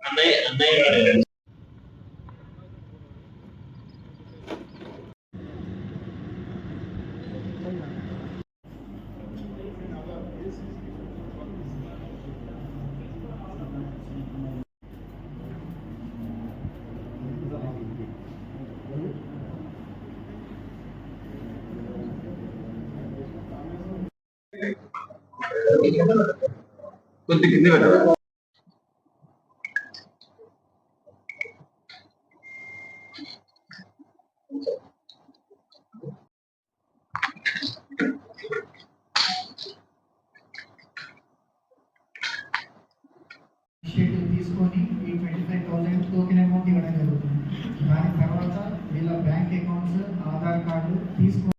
అన్నయ్య అన్నయ్య కొద్ది కింద పెట్టాలి Card తీసుకో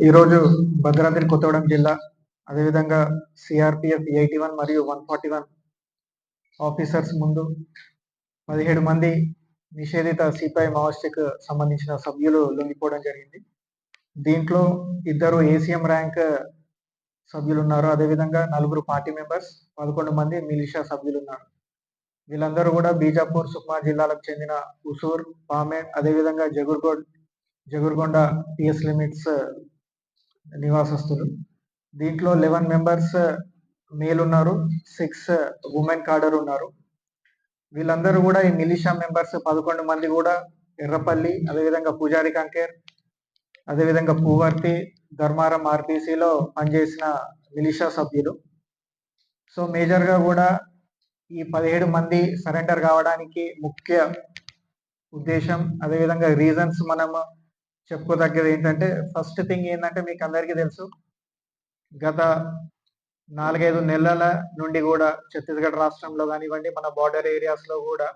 ఈరోజు భద్రాద్రి కొత్తగూడెం జిల్లా అదేవిధంగా సిఆర్పిఎఫ్ ఎయిటీ వన్ మరియు వన్ ఫార్టీ వన్ ఆఫీసర్స్ ముందు పదిహేడు మంది నిషేధిత సిపిఐ మావోయిస్టుకు సంబంధించిన సభ్యులు లొంగిపోవడం జరిగింది. దీంట్లో ఇద్దరు ఏసీఎం ర్యాంక్ సభ్యులు ఉన్నారు. అదేవిధంగా నలుగురు పార్టీ మెంబర్స్ పదకొండు మంది మిలిషియా సభ్యులు ఉన్నారు. వీళ్ళందరూ కూడా బీజాపూర్ సుక్మా జిల్లాలకు చెందిన ఉసూర్ పామేడ్ అదేవిధంగా జగుర్గోడ్ జగుర్గొండ పిఎస్ లిమిట్స్ నివాసస్తులు దీంట్లో లెవెన్ మెంబర్స్ మేల్ ఉన్నారు సిక్స్ ఉమెన్ కార్డర్ ఉన్నారు. వీళ్ళందరూ కూడా ఈ మిలిషియా మెంబర్స్ పదకొండు మంది కూడా ఎర్రపల్లి అదేవిధంగా పూజారి కంకేర్ అదేవిధంగా పూవర్తి ధర్మారం ఆర్టీసీలో పనిచేసిన మిలిషియా సభ్యులు. సో మేజర్గా కూడా ఈ పదిహేడు మంది సరెండర్ కావడానికి ముఖ్య ఉద్దేశం అదేవిధంగా రీజన్స్ మనము చెప్పుకోదగ్గది ఏంటంటే ఫస్ట్ థింగ్ ఏంటంటే మీకు అందరికీ తెలుసు గత నాలుగైదు నెలల నుండి కూడా ఛత్తీస్గఢ్ రాష్ట్రంలో కానివ్వండి మన బార్డర్ ఏరియాస్లో కూడా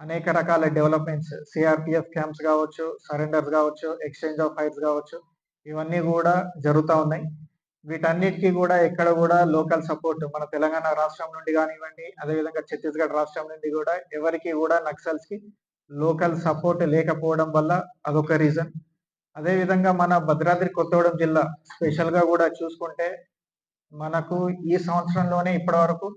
అనేక రకాల డెవలప్మెంట్స్ సిఆర్పిఎఫ్ క్యాంప్స్ కావచ్చు సరెండర్స్ కావచ్చు ఎక్స్చేంజ్ ఆఫ్ ఫైర్స్ కావచ్చు ఇవన్నీ కూడా జరుగుతూ ఉన్నాయి. వీటన్నిటికీ కూడా ఎక్కడ కూడా లోకల్ సపోర్ట్ మన తెలంగాణ రాష్ట్రం నుండి కానివ్వండి అదేవిధంగా ఛత్తీస్గఢ్ రాష్ట్రం నుండి కూడా ఎవరికి కూడా నక్సల్స్కి లోకల్ సపోర్ట్ లేకపోవడం వల్ల అదొక రీజన్ అదేవిధంగా మన భద్రాద్రి కొత్తగూడెం జిల్లా స్పెషల్గా కూడా చూసుకుంటే మనకు ఈ సంవత్సరంలోనే ఇప్పటి వరకు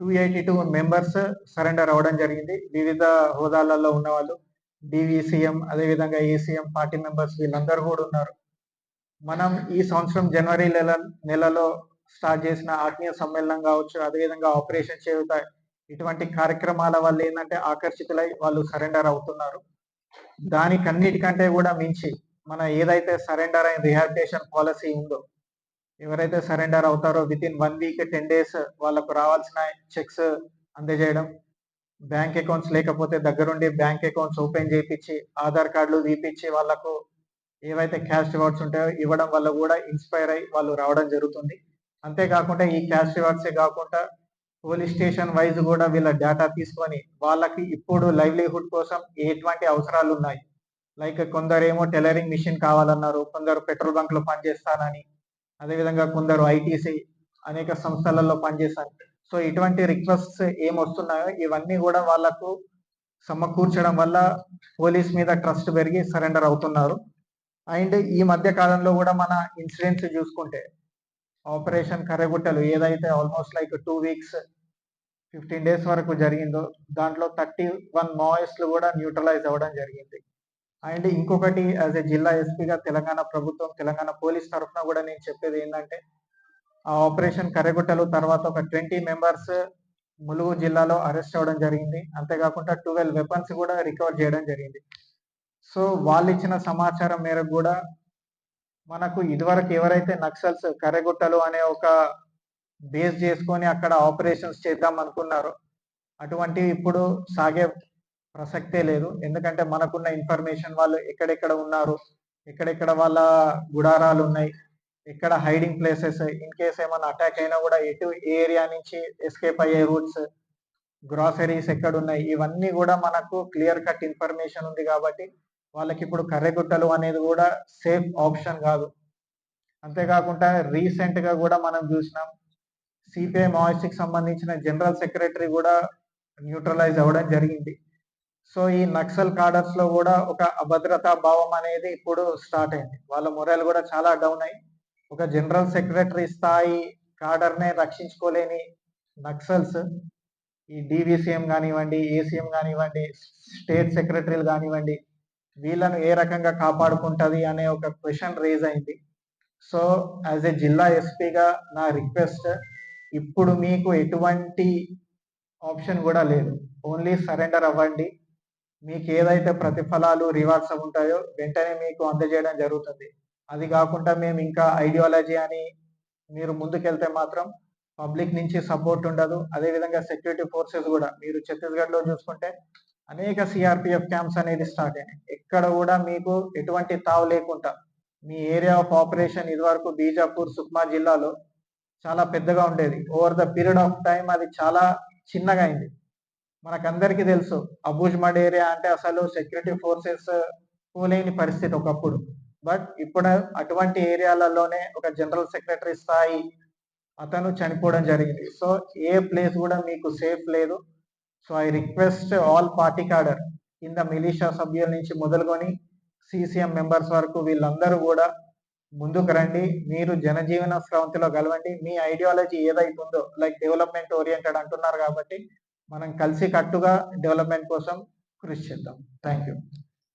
two eighty two members surrender అవ్వడం జరిగింది. వివిధ హోదాలలో ఉన్న వాళ్ళు డివిసిఎం అదేవిధంగా ఏసీఎం పార్టీ మెంబర్స్ వీళ్ళందరూ కూడా ఉన్నారు. మనం ఈ సంవత్సరం జనవరి నెల నెలలో స్టార్ట్ చేసిన ఆత్మీయ సమ్మేళనం కావచ్చు అదేవిధంగా ఆపరేషన్ చేయుత ఇటువంటి కార్యక్రమాల వల్ల ఏంటంటే ఆకర్షితులై వాళ్ళు సరెండర్ అవుతున్నారు. దానికన్నిటికంటే కూడా మించి మన ఏదైతే సరెండర్ అయిన రిహాబిటేషన్ పాలసీ ఉందో ఎవరైతే సరెండర్ అవుతారో within one week ten days వాళ్ళకు రావాల్సిన చెక్స్ అందజేయడం బ్యాంక్ అకౌంట్స్ లేకపోతే దగ్గరుండి బ్యాంక్ అకౌంట్స్ ఓపెన్ చేయించి ఆధార్ కార్డులు తీపిచ్చి వాళ్ళకు ఏవైతే క్యాష్ రివార్డ్స్ ఉంటాయో ఇవ్వడం వల్ల కూడా ఇన్స్పైర్ అయ్యి వాళ్ళు రావడం జరుగుతుంది. అంతేకాకుండా ఈ క్యాష్ రివార్డ్సే కాకుండా పోలీస్ స్టేషన్ వైజ్ కూడా వీళ్ళ డేటా తీసుకొని వాళ్ళకి ఇప్పుడు లైవ్లీహుడ్ కోసం ఎటువంటి అవసరాలు ఉన్నాయి లైక్ కొందరేమో టైలరింగ్ మిషన్ కావాలన్నారు కొందరు పెట్రోల్ బంక్లో పనిచేస్తానని అదేవిధంగా కొందరు ఐటీసీ అనేక సంస్థలలో పనిచేస్తాను. సో ఇటువంటి రిక్వెస్ట్స్ ఏం వస్తున్నాయో ఇవన్నీ కూడా వాళ్ళకు సమకూర్చడం వల్ల పోలీస్ మీద ట్రస్ట్ పెరిగి సరెండర్ అవుతున్నారు. అండ్ ఈ మధ్య కాలంలో కూడా మన ఇన్సిడెంట్స్ చూసుకుంటే ఆపరేషన్ కర్రగుట్టలు ఏదైతే almost like two weeks fifteen days వరకు జరిగిందో దాంట్లో థర్టీ వన్ మాయిస్ కూడా న్యూట్రలైజ్ అవ్వడం జరిగింది. అండ్ ఇంకొకటి యాజ్ ఎ జిల్లా ఎస్పీగా తెలంగాణ ప్రభుత్వం తెలంగాణ పోలీస్ తరఫున కూడా నేను చెప్పేది ఏంటంటే ఆ ఆపరేషన్ కర్రగుట్టలు తర్వాత ఒక ట్వంటీ మెంబర్స్ ములుగు జిల్లాలో అరెస్ట్ అవ్వడం జరిగింది. అంతేకాకుండా ట్వెల్వ్ వెపన్స్ కూడా రికవర్ చేయడం జరిగింది. సో వాళ్ళు ఇచ్చిన సమాచారం మేరకు కూడా మనకు ఇదివరకు ఎవరైతే నక్సల్స్ కర్రెగుట్టలు అనే ఒక బేస్ చేసుకొని అక్కడ ఆపరేషన్స్ చేద్దాం అనుకున్నారో అటువంటి ఇప్పుడు సాగే ప్రసక్తే లేదు. ఎందుకంటే మనకున్న ఇన్ఫర్మేషన్ వాళ్ళు ఎక్కడెక్కడ ఉన్నారు ఎక్కడెక్కడ వాళ్ళ గుడారాలు ఉన్నాయి ఎక్కడ హైడింగ్ ప్లేసెస్ ఇన్ కేస్ ఏమైనా అటాక్ అయినా కూడా ఎటు ఏ ఏరియా నుంచి ఎస్కేప్ అయ్యే రూట్స్ గ్రాసరీస్ ఎక్కడ ఉన్నాయి ఇవన్నీ కూడా మనకు క్లియర్ కట్ ఇన్ఫర్మేషన్ ఉంది కాబట్టి వాళ్ళకి ఇప్పుడు కర్రెగుట్టలు అనేది కూడా సేఫ్ ఆప్షన్ కాదు. అంతేకాకుండా రీసెంట్గా కూడా మనం చూసినాం సిపిఐ మావోయిస్ట్కి సంబంధించిన జనరల్ సెక్రటరీ కూడా న్యూట్రలైజ్ అవ్వడం జరిగింది. సో ఈ నక్సల్ కాడర్స్లో కూడా ఒక అభద్రతా భావం అనేది ఇప్పుడు స్టార్ట్ అయింది. వాళ్ళ మొరల్ కూడా చాలా డౌన్ అయ్యి ఒక జనరల్ సెక్రటరీ స్థాయి కాడర్ నే రక్షించుకోలేని నక్సల్స్ ఈ డివిసిఎం కానివ్వండి ఏసీఎం కానివ్వండి స్టేట్ సెక్రటరీలు కానివ్వండి వీళ్ళను ఏ రకంగా కాపాడుకుంటది అనే ఒక క్వశ్చన్ రేజ్ అయింది. సో యాజ్ ఏ జిల్లా ఎస్పీగా నా రిక్వెస్ట్ ఇప్పుడు మీకు ఎటువంటి ఆప్షన్ కూడా లేదు. ఓన్లీ సరెండర్ అవ్వండి. మీకు ఏదైతే ప్రతిఫలాలు రివార్డ్స్ ఉంటాయో వెంటనే మీకు అందజేయడం జరుగుతుంది. అది కాకుండా మేము ఇంకా ఐడియాలజీ అని మీరు ముందుకెళ్తే మాత్రం పబ్లిక్ నుంచి సపోర్ట్ ఉండదు. అదేవిధంగా సెక్యూరిటీ ఫోర్సెస్ కూడా. మీరు ఛత్తీస్గఢ్లో చూసుకుంటే అనేక సిఆర్పిఎఫ్ క్యాంప్స్ అనేది స్టార్ట్ అయినాయి. ఎక్కడ కూడా మీకు ఎటువంటి తావు లేకుండా మీ ఏరియా ఆఫ్ ఆపరేషన్ ఇదివరకు బీజాపూర్ సుక్మా జిల్లాలో చాలా పెద్దగా ఉండేది. Over the period of time అది చాలా చిన్నగా అయింది. మనకందరికీ తెలుసు. అబూజ్మడ్ ఏరియా అంటే అసలు సెక్యూరిటీ ఫోర్సెస్ పోలేని పరిస్థితి ఒకప్పుడు. బట్ ఇప్పుడు అటువంటి ఏరియాలలోనే ఒక జనరల్ సెక్రటరీ స్థాయి అతను చనిపోవడం జరిగింది. సో ఏ ప్లేస్ కూడా మీకు సేఫ్ లేదు. So I request all party cadre కింద మిలీషియా సభ్యుల నుంచి మొదలుకొని సిసిఎం మెంబర్స్ వరకు వీళ్ళందరూ కూడా ముందుకు రండి. మీరు జనజీవన స్రవంతిలో కలవండి. మీ ఐడియాలజీ ఏదైతుందో లైక్ డెవలప్మెంట్ ఓరియంటెడ్ అంటున్నారు కాబట్టి మనం కలిసి కట్టుగా డెవలప్మెంట్ కోసం కృషి చేద్దాం. Thank you